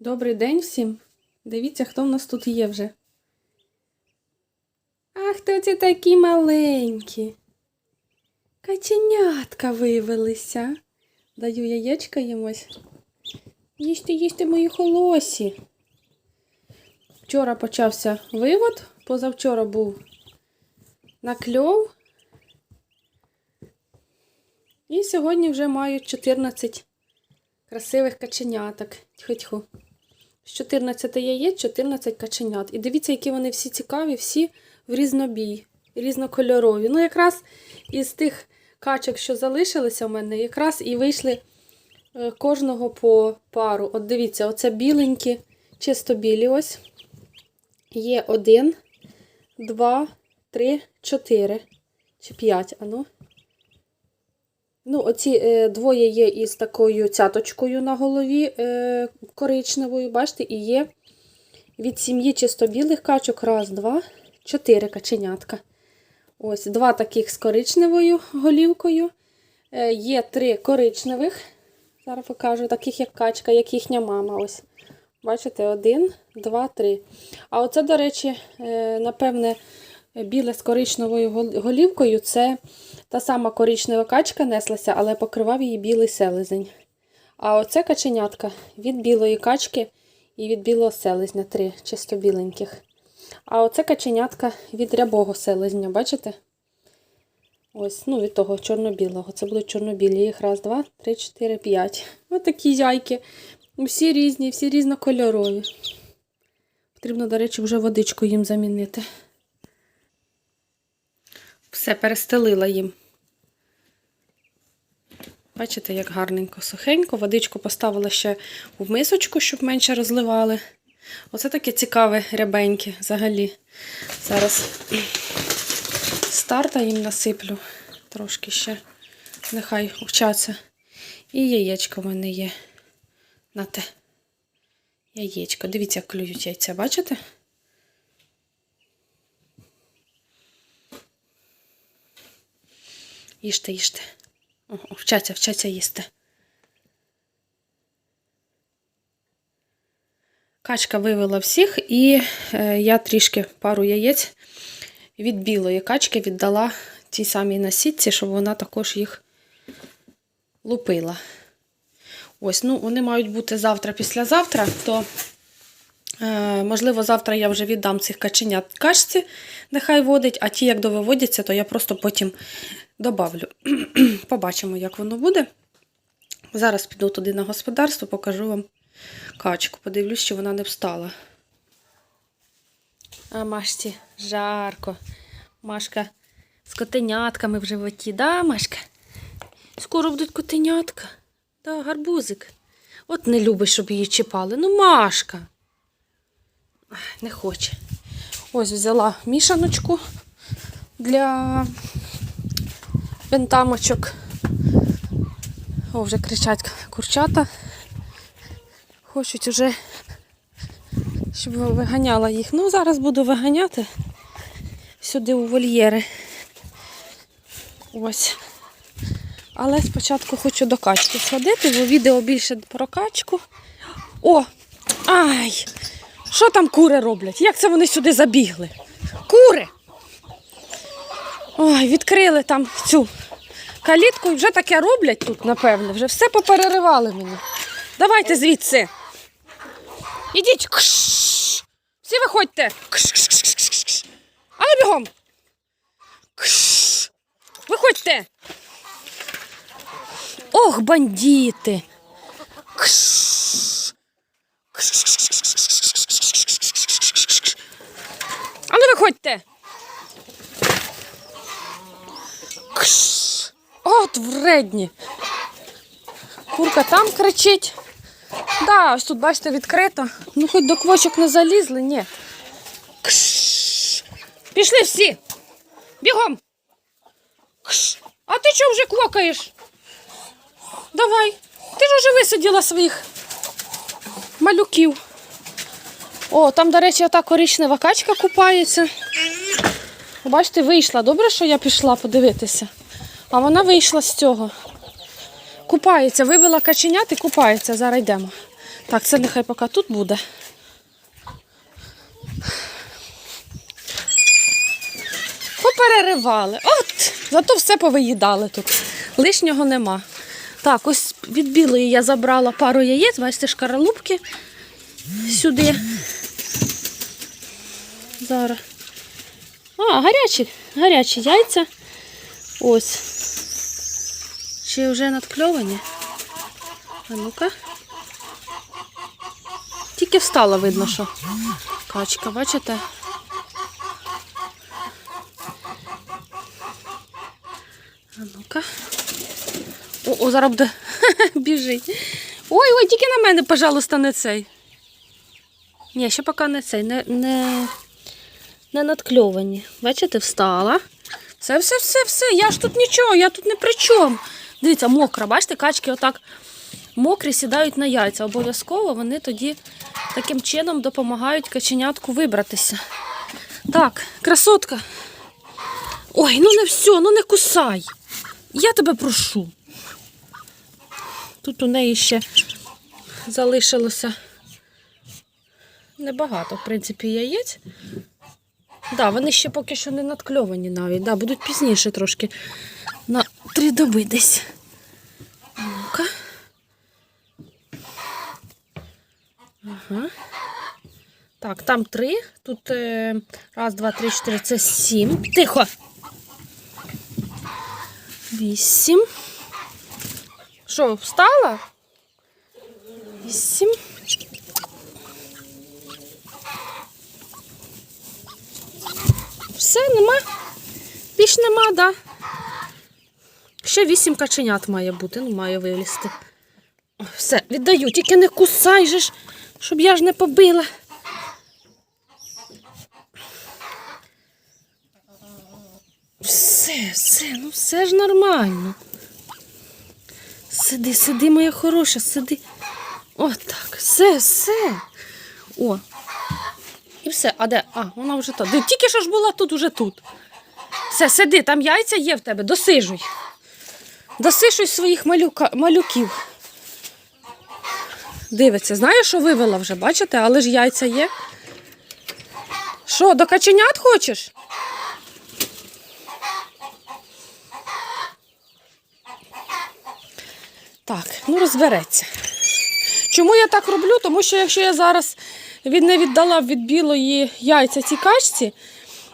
Добрий день всім. Дивіться, хто в нас тут є вже. Ах, хто ці такі маленькі. Каченятка виявилися. Даю яєчка їмось. Їсти, їсти мої холосі. Вчора почався вивод, позавчора був накльов. І сьогодні вже мають 14 красивих каченяток. Тьху-тьху. З 14 яєць, 14 каченят. І дивіться, які вони всі цікаві, всі в різнобій, різнокольорові. Ну, якраз із тих качок, що залишилися у мене, якраз і вийшли е, кожного по пару. От дивіться, оце біленькі, чисто білі ось. Є один, два, три, чотири чи п'ять. Ану. Ну, оці е, двоє є із такою цяточкою на голові е, коричневою, бачите, і є від сім'ї чисто білих качок. Раз, два, чотири каченятка. Ось два таких з коричневою голівкою. Е, є три коричневих. Зараз покажу, таких як качка, як їхня мама. Ось. Бачите, один, два, три. А оце, до речі, е, напевне, біле з коричневою голівкою це та сама коричнева качка неслася, але покривав її білий селезень. А оце каченятка від білої качки і від білого селезня, три чисто біленьких. А оце каченятка від рябого селезня, бачите? Ось, ну, від того чорно-білого. Це будуть чорно-білі. Їх раз, два, три, чотири, п'ять. Ось такі яйки. Всі різні, всі різнокольорові. Потрібно, до речі, вже водичку їм замінити. Все, перестелила їм. Бачите, як гарненько, сухенько. Водичку поставила ще в мисочку, щоб менше розливали. Оце таке цікаве рябеньке взагалі. Зараз старта їм насиплю трошки ще. Нехай вчаться. І яєчко в мене є. На те. Яєчко. Дивіться, як клюють яйця, бачите? Їжте, їжте. О, вчаться, вчаться їсти. Качка вивела всіх, і е, я трішки пару яєць від білої качки віддала тій самій насітці, щоб вона також їх лупила. Ось, ну, вони мають бути завтра, післязавтра, то, е, можливо, завтра я вже віддам цих каченят качці, нехай водить, а ті, як довиводяться, то я просто потім добавлю. Побачимо, як воно буде. Зараз піду туди на господарство, покажу вам качку. Подивлюсь, що вона не встала. А Машці жарко. Машка з котенятками в животі, да, Машка? Скоро будуть котенятка. Да, гарбузик. От не любить, щоб її чіпали. Ну, Машка. Не хоче. Ось взяла мішаночку для бентамочок. О, вже кричать курчата. Хочуть уже, щоб виганяла їх. Ну, зараз буду виганяти сюди у вольєри. Ось. Але спочатку хочу до качки сходити, бо відео більше про качку. О! Ай! Що там кури роблять? Як це вони сюди забігли? Кури! Ой, відкрили там цю Калітку вже таке роблять тут, напевно, вже все попереривали мені. Давайте звідси. Ідіть. Кш. Всі виходьте. Кш. Але бігом. Виходьте. Ох, бандіти. Кш. Кш виходьте. Кш. От вредні. Курка там кричить. Да, ось тут, бачите, відкрито. Ну, хоч до квочок не залізли, ні. Кш. Пішли всі. Бігом. Кш. А ти чого вже квокаєш? Давай. Ти ж уже висадила своїх малюків. О, там, до речі, ота коричнева качка купається. Бачите, вийшла. Добре, що я пішла подивитися. А вона вийшла з цього. Купається, вивела каченят і купається. Зараз йдемо. Так, це нехай поки тут буде. Попереривали. От, зато все повиїдали тут. Лишнього нема. Так, ось від білої я забрала пару яєць, бачите, шкаралупки сюди. Зараз. А, гарячі, гарячі яйця. Ось. Чи вже надкльовані? А ну-ка. Тільки встала, видно, що качка, бачите? А ну-ка. О, о, зараз буде біжить. Ой, ой, тільки на мене, пожалуйста, не цей. Ні, ще поки не цей, не, не, не надкльовані. Бачите, встала. Все, все, все, все. Я ж тут нічого, я тут не при чому. Дивіться, мокра, бачите, качки отак мокрі сідають на яйця. Обов'язково вони тоді таким чином допомагають каченятку вибратися. Так, красотка. Ой, ну не все, ну не кусай. Я тебе прошу. Тут у неї ще залишилося небагато, в принципі, яєць. Да, вони ще поки що не надкльовані навіть. Да, будуть пізніше трошки. На три доби десь. Ну-ка. Ага. Так, там три. Тут е, раз, два, три, чотири, це сім. Тихо. Вісім. Що, встала? Вісім. Все, нема. Більш нема, да. Ще вісім каченят має бути, ну має вилізти. Все, віддаю, тільки не кусай же ж, щоб я ж не побила. Все, все, ну все ж нормально. Сиди, сиди, моя хороша, сиди. Отак, все, все. О. І все, а де? А, вона вже тут. Тільки що ж була тут, уже тут. Все, сиди, там яйця є в тебе, досижуй. Досишуй своїх малюка, малюків. Дивиться, знаєш, що вивела вже, бачите, але ж яйця є. Що, до каченят хочеш? Так, ну розбереться. Чому я так роблю? Тому що якщо я зараз від не віддала від білої яйця цій качці,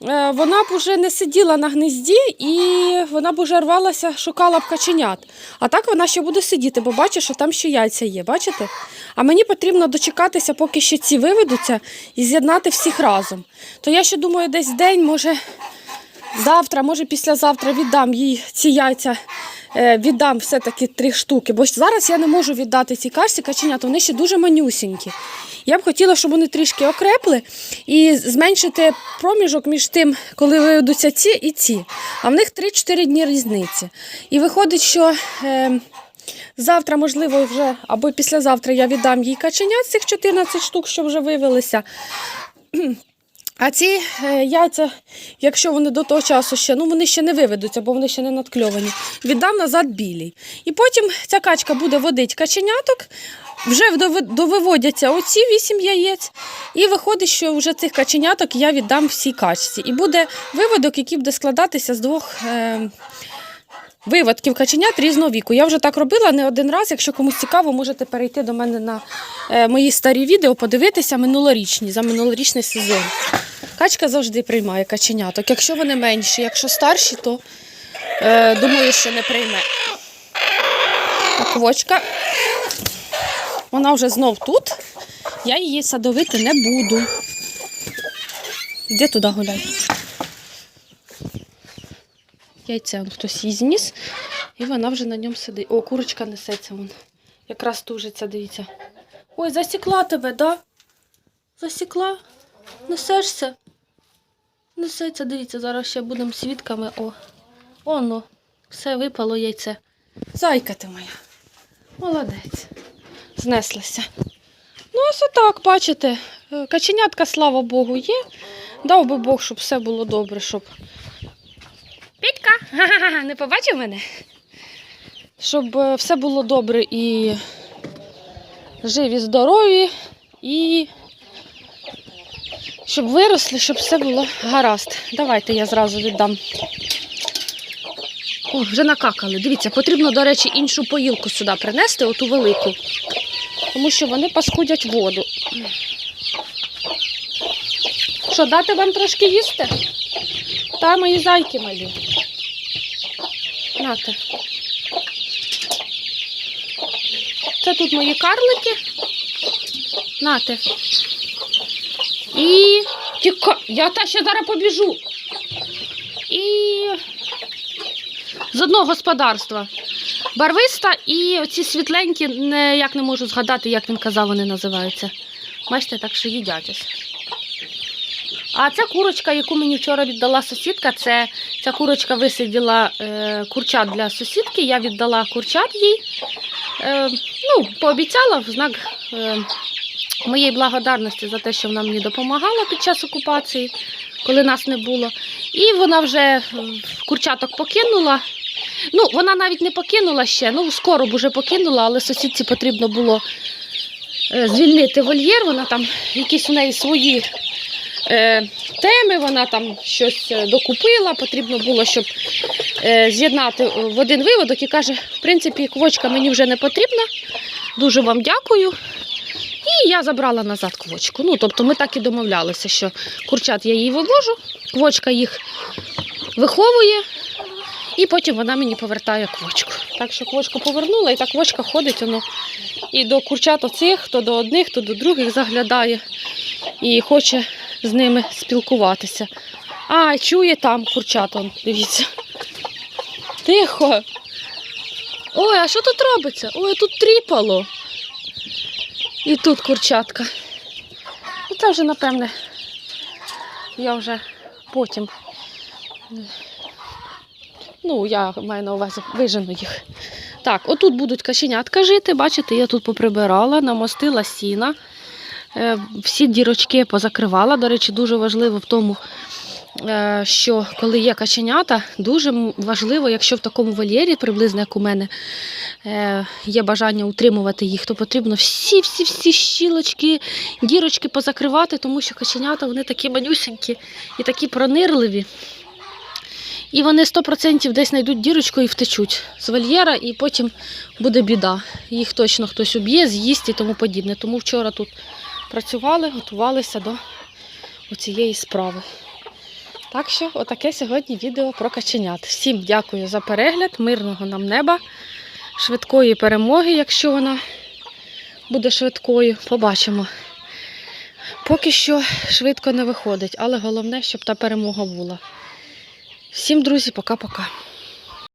вона б уже не сиділа на гнізді і вона б уже рвалася, шукала б каченят. А так вона ще буде сидіти, бо бачиш, що там ще яйця є, бачите? А мені потрібно дочекатися, поки ще ці виведуться, і з'єднати всіх разом. То я ще думаю, десь день, може, завтра, може післязавтра віддам їй ці яйця, е, віддам все-таки три штуки. Бо зараз я не можу віддати ці качці каченята, вони ще дуже манюсінькі. Я б хотіла, щоб вони трішки окрепли і зменшити проміжок між тим, коли виведуться ці і ці. А в них 3-4 дні різниці. І виходить, що. Е, Завтра, можливо, вже або післязавтра я віддам їй каченят цих 14 штук, що вже вивелися. А ці е, яйця, якщо вони до того часу ще, ну вони ще не виведуться, бо вони ще не надкльовані, віддам назад білій. І потім ця качка буде водити каченяток, вже довиводяться оці вісім яєць, і виходить, що вже цих каченяток я віддам всій качці. І буде виводок, який буде складатися з двох. Е- Виводків каченят різного віку. Я вже так робила не один раз. Якщо комусь цікаво, можете перейти до мене на е, мої старі відео, подивитися минулорічні, за минулорічний сезон. Качка завжди приймає каченяток. Якщо вони менші, якщо старші, то е, думаю, що не прийме. А вона вже знов тут. Я її садовити не буду. Де туди гуляй? Яйця он хтось її зніс, і вона вже на ньому сидить. О, курочка несеться вон. Якраз тужиться, дивіться. Ой, засікла тебе, да? Засікла? Несешся? Несеться, дивіться, зараз ще будемо свідками. О, оно, все випало яйце. Зайка ти моя. Молодець. Знеслася. Ну, ось отак, бачите. Е, Каченятка, слава Богу, є. Дав би Бог, щоб все було добре, щоб Ха-ха-ха, не побачив мене? Щоб е, все було добре і живі, здорові і щоб виросли, щоб все було гаразд. Давайте я зразу віддам. О, вже накакали. Дивіться, потрібно, до речі, іншу поїлку сюди принести, оту велику. Тому що вони паскудять воду. Що, дати вам трошки їсти? Та мої зайки малі. Нате. Це тут мої карлики. Нате. І тіка. Я та ще зараз побіжу. І з одного господарства. Барвиста і оці світленькі, не, як не можу згадати, як він казав, вони називаються. Бачите, так що їдять ось. А ця курочка, яку мені вчора віддала сусідка, це ця курочка висиділа е, курчат для сусідки. Я віддала курчат їй. Е, ну, пообіцяла в знак е, моєї благодарності за те, що вона мені допомагала під час окупації, коли нас не було. І вона вже курчаток покинула. Ну, вона навіть не покинула ще, ну, скоро б уже покинула, але сусідці потрібно було е, звільнити вольєр. Вона там якісь у неї свої теми, вона там щось е, докупила, потрібно було, щоб е, з'єднати е, в один виводок і каже, в принципі, квочка мені вже не потрібна. Дуже вам дякую. І я забрала назад квочку. Ну, тобто ми так і домовлялися, що курчат я їй вивожу, квочка їх виховує, і потім вона мені повертає квочку. Так що квочку повернула, і та квочка ходить воно і до курчат оцих, то до одних, то до других заглядає і хоче з ними спілкуватися. А, чує там курчат, дивіться. Тихо. Ой, а що тут робиться? Ой, тут тріпало. І тут курчатка. Ну, це вже, напевне, я вже потім. Ну, я маю на увазі, вижену їх. Так, отут будуть каченятка жити. Бачите, я тут поприбирала, намостила сіна. Е, Всі дірочки позакривала. До речі, дуже важливо в тому, е, що коли є каченята, дуже важливо, якщо в такому вольєрі, приблизно як у мене, е, є бажання утримувати їх, то потрібно всі-всі-всі щілочки, дірочки позакривати, тому що каченята вони такі манюсенькі і такі пронирливі. І вони 100% десь знайдуть дірочку і втечуть з вольєра, і потім буде біда. Їх точно хтось уб'є, з'їсть і тому подібне. Тому вчора тут працювали, готувалися до цієї справи. Так що, отаке сьогодні відео про каченят. Всім дякую за перегляд, мирного нам неба, швидкої перемоги, якщо вона буде швидкою. Побачимо. Поки що швидко не виходить, але головне, щоб та перемога була. Всім, друзі, пока-пока.